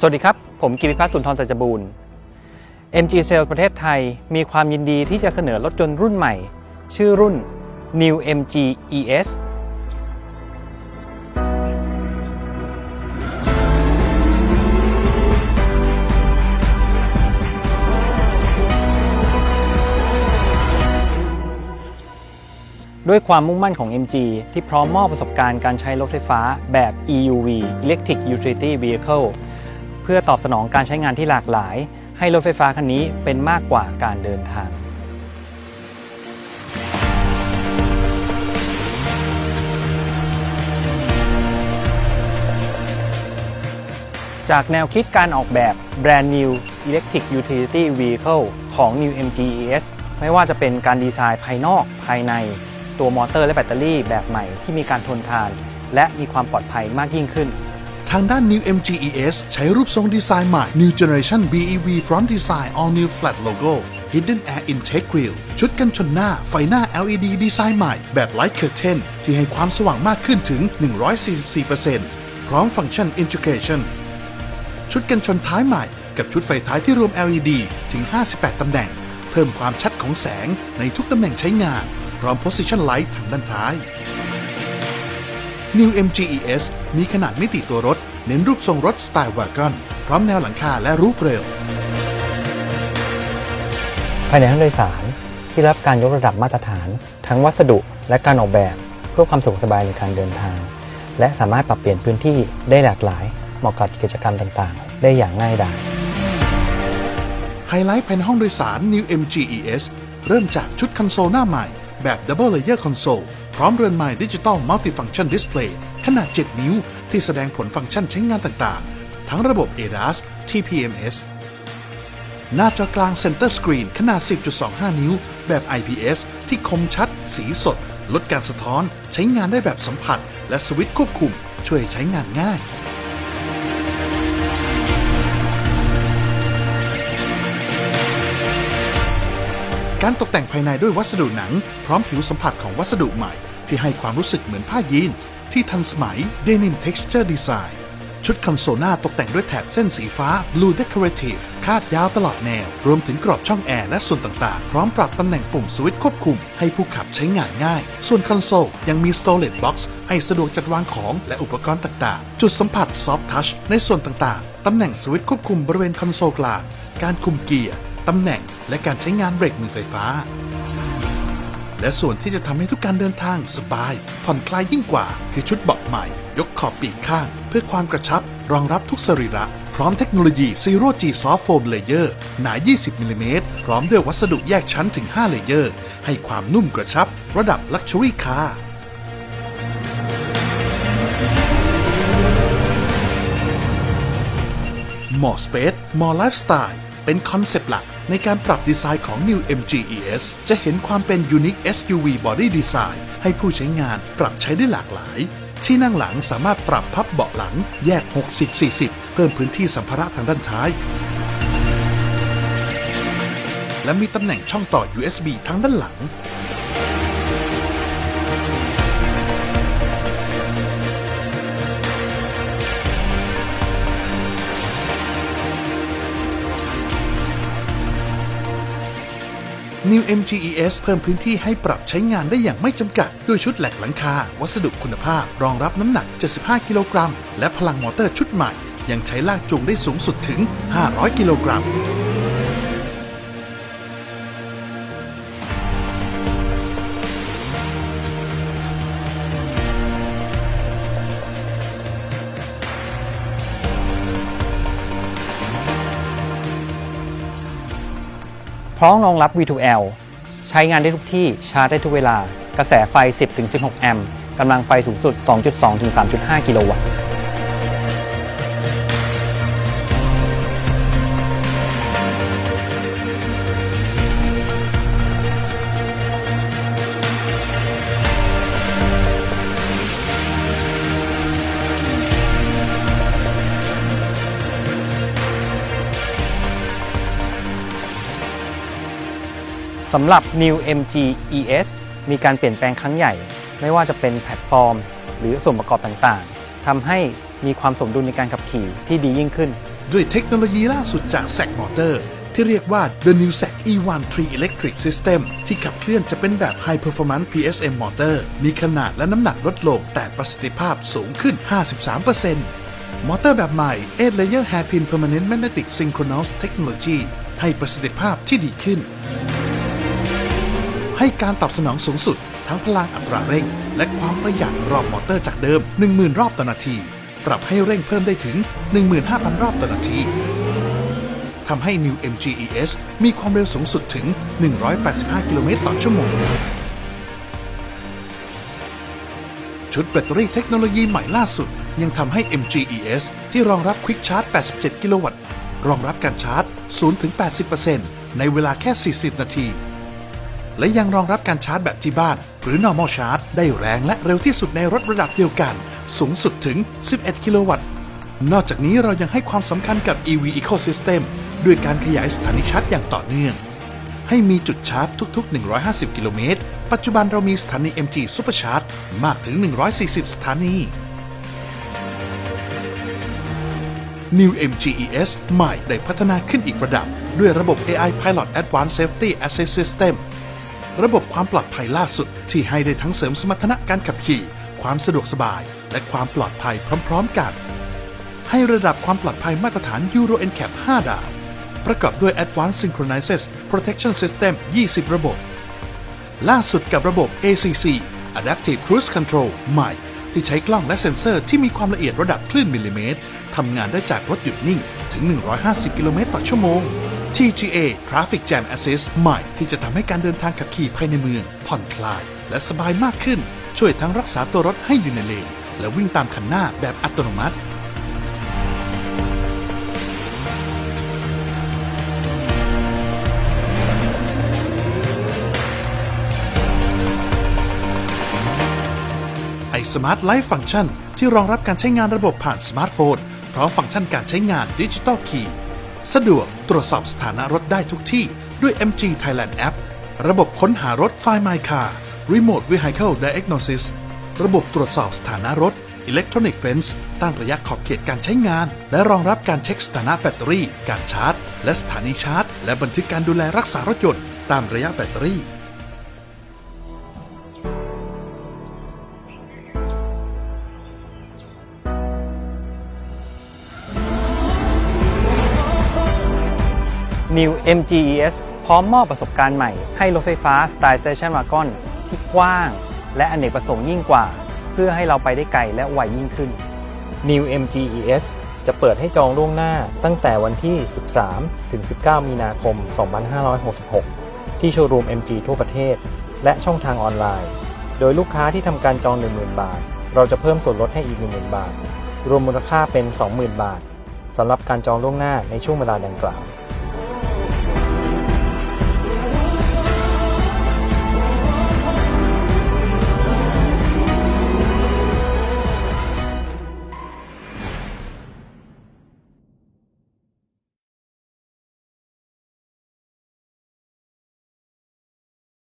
สวัสดีครับ ผมกิติพัฒน์สุนทรสัจบูรณ์ MG Sales ประเทศไทยมีความยินดีที่จะเสนอรถยนต์รุ่นใหม่ ชื่อรุ่น New MG ES ด้วยความมุ่งมั่นของ MG ที่พร้อมมอบประสบการณ์การใช้รถไฟฟ้าแบบ EUV Electric Utility Vehicle พื่อตอบสนองการใช้งานที่หลากหลาย ให้รถไฟฟ้าคันนี้เป็นมากกว่าการเดินทางจากแนวคิดการออกแบบ Brand New Electric Utility Vehicle ของ New MG ES ไม่ว่าจะเป็นการดีไซน์ภายนอกภายใน ตัวมอเตอร์และแบตเตอรี่แบบใหม่ที่มีการทนทาน และมีความปลอดภัยมากยิ่งขึ้น ทางด้าน New MG ES ใช้รูปทรงดีไซน์ใหม่ New Generation BEV Front Design All New Flat Logo Hidden Air Intake Grille ชุดกันชนหน้า ไฟหน้า LED ดีไซน์ใหม่ แบบ Light Curtain ที่ให้ความสว่างมากขึ้นถึง 144%พร้อมฟังก์ชัน Integration ชุดกันชนท้ายใหม่ กับชุดไฟท้ายที่รวม LED ถึง 58 ตำแหน่ง เพิ่มความชัดของแสงในทุกตำแหน่งใช้งาน พร้อม Position Light ทางด้านท้าย New MG ES มีขนาดมิติตัวรถ เน้นรูปทรงรถสไตล์วากอนพร้อมแนวหลังคาและรูฟเรล ภายในห้องโดยสารที่รับการยกระดับมาตรฐาน ทั้งวัสดุและการออกแบบ เพื่อความสะดวกสบายในการเดินทาง และสามารถปรับเปลี่ยนพื้นที่ได้หลากหลาย เหมาะกับกิจกรรมต่างๆ ได้อย่างง่ายดายไฮไลท์ภายในห้องโดยสาร New MG ES เริ่มจากชุดคอนโซลหน้าใหม่แบบ Double Layer Console พ ร้อมเรือนไม้ดิจิตอล Multifunction Display ขนาด 7 นิ้ว ที่แสดงผลฟังก์ชันใช้งานต่างๆ ทั้งระบบ ADAS TPMS หน้าจอกลาง Center Screen ขนาด 10.25 นิ้ว แบบ IPS ที่คมชัด สีสด ลดการสะท้อน ใช้งานได้แบบสัมผัส และสวิตช์ควบคุม ช่วยใช้งานง่ายการตกแต่งภายในด้วยวัสดุหนัง พร้อมผิวสัมผัสของวัสดุใหม่ ที่ให้ความรู้สึกเหมือนผ้ายีนส์ที่ทันสมัย Denim Texture Design ชุดคอนโซลหน้าตกแต่งด้วยแถบเส้นสีฟ้า Blue Decorative คาดยาวตลอดแนว รวมถึงกรอบช่องแอร์และส่วนต่างๆ พร้อมปรับตำแหน่งปุ่มสวิตช์ควบคุม ให้ผู้ขับใช้งานง่าย ส่วนคอนโซลยังมี Storage Box ให้สะดวกจัดวางของและอุปกรณ์ต่างๆ จุดสัมผัส Soft Touch ในส่วนต่างๆ ตำแหน่งสวิตช์ควบคุมบริเวณคอนโซลกลาง การคุมเกียร์ ตำแหน่ง และการใช้งานเบรกมือไฟฟ้า และส่วนที่จะทำให้ทุกการเดินทางสบาย ผ่อนคลายยิ่งกว่า คือชุดเบาะใหม่ ยกขอบปีกข้าง เพื่อความกระชับ รองรับทุกสรีระ พร้อมเทคโนโลยี Zero G Soft Foam Layer หนา 20มิลลิเมตรพร้อมด้วยวัสดุแยกชั้นถึง 5 เลเยอร์ ให้ความนุ่มกระชับ ระดับ Luxury Car มอ Space มอ Lifestyle เป็นคอนเซปต์หลัก ในการปรับดีไซน์ของ New MG ES จะเห็นความเป็น Unique SUV Body Design ให้ผู้ใช้งานปรับใช้ได้หลากหลาย ที่นั่งหลังสามารถปรับพับเบาะหลังแยก 60-40 เพิ่มพื้นที่สัมภาระทางด้านท้าย และมีตำแหน่งช่องต่อ USB ทั้งด้านหลัง New MG ES เพิ่มพื้นที่ให้ปรับใช้งานได้อย่างไม่จำกัด ด้วยชุดแหลกหลังคา วัสดุคุณภาพ รองรับน้ำหนัก 75 กิโลกรัม และพลังมอเตอร์ชุดใหม่ ยังใช้ลากจูงได้สูงสุดถึง 500 กิโลกรัม พร้อมรองรับ V2L ใช้งานได้ทุกที่ชาร์จได้ทุกเวลา กระแสไฟ 10-16 แอมป์กำลังไฟสูงสุด 2.2-3.5 กิโลวัตต์ สำหรับ New MG ES มีการเปลี่ยนแปลงครั้งใหญ่ ไม่ว่าจะเป็นแพลตฟอร์ม หรือส่วนประกอบต่างๆทำให้มีความสมดุลในการขับขี่ที่ดียิ่งขึ้น ด้วยเทคโนโลยีล่าสุดจาก SAC Motor ที่เรียกว่า The New SAC E1 3 Electric System ที่ขับเคลื่อนจะเป็นแบบ High Performance PSM Motor มีขนาดและน้ำหนักลดลงแต่ประสิทธิภาพสูงขึ้น 53%มอเตอร์แบบใหม่ 8 Layer Hairpin Permanent Magnetic Synchronous Technology ให้ประสิทธิภาพที่ดีขึ้น ให้การตอบสนองสูงสุด ทั้งพลังอัตราเร่ง และความประหยัดรอบมอเตอร์จากเดิม 10,000 รอบต่อนาที ปรับให้เร่งเพิ่มได้ถึง 15,000 รอบต่อนาทีทำให้ New MGES มีความเร็วสูงสุดถึง 185 กิโลเมตรต่อชั่วโมง ชุดแบตเตอรี่เทคโนโลยีใหม่ล่าสุด ยังทำให้ MGES ที่รองรับ Quick Charge 87 กิโลวัตต์ รองรับการชาร์จ 0-80%ในเวลาแค่ 40 นาที และยังรองรับการชาร์จแบบที่บ้าน หรือ normal charge ได้แรงและเร็วที่สุดในรถระดับเดียวกัน สูงสุดถึง 11 กิโลวัตต์ นอกจากนี้เรายังให้ความสำคัญกับ EV Ecosystem ด้วยการขยายสถานีชาร์จอย่างต่อเนื่อง ให้มีจุดชาร์จทุก ๆ 150 กิโลเมตร ปัจจุบันเรามีสถานี MG Supercharge มากถึง 140 สถานี New MGES ใหม่ได้พัฒนาขึ้นอีกระดับ ด้วยระบบ AI Pilot Advanced Safety Assist System ระบบความปลอดภัยล่าสุด ที่ให้ได้ทั้งเสริมสมรรถนะการขับขี่ ความสะดวกสบาย และความปลอดภัยพร้อม ๆ กัน ให้ระดับความปลอดภัยมาตรฐาน Euro NCAP 5 ดาว ประกอบด้วย Advanced Synchronized Protection System 20 ระบบ ล่าสุดกับระบบ ACC Adaptive Cruise Control ใหม่ ที่ใช้กล้องและเซ็นเซอร์ที่มีความละเอียดระดับคลื่นมิลลิเมตรทำงานได้จากรถหยุดนิ่งถึง 150 กิโลเมตรต่อชั่วโมง TGA Traffic Jam Assist ใหม่ที่จะทำให้การเดินทางขับขี่ภายในเมือง ผ่อนคลาย และสบายมากขึ้น ช่วยทั้งรักษาตัวรถให้อยู่ในเลน และวิ่งตามคันหน้าแบบอัตโนมัติ ไอ Smart Life Function ที่รองรับการใช้งานระบบผ่านสมาร์ทโฟน พร้อมฟังก์ชันการใช้งานดิจิตอลคีย์ สะดวกตรวจสอบสถานะรถได้ทุกที่ด้วย MG Thailand App ระบบค้นหารถ Find My Car Remote Vehicle Diagnosis ระบบตรวจสอบสถานะรถ Electronic Fence ตั้งระยะขอบเขตการใช้งาน และรองรับการเช็คสถานะแบตเตอรี่ การชาร์จ และสถานีชาร์จ และบันทึกการดูแลรักษารถยนต์ตามระยะแบตเตอรี่ New MGES พร้อมมอบประสบการณ์ใหม่ให้รถไฟฟ้าสไตล์ Station Wagon ที่กว้าง และอเนกประสงค์ยิ่งกว่า เพื่อให้เราไปได้ไกลและไวยิ่งขึ้น New MGES จะเปิดให้จองล่วงหน้าตั้งแต่วันที่ 13 ถึง 19 มีนาคม 2566 ที่โชว์รูม MG ทั่วประเทศ และช่องทางออนไลน์ โดยลูกค้าที่ทำการจอง 10,000 บาท เราจะเพิ่มส่วนลดให้อีก 10,000 บาท รวมมูลค่าเป็น 20,000 บาทสำหรับการจองล่วงหน้าในช่วงเวลาดังกล่าว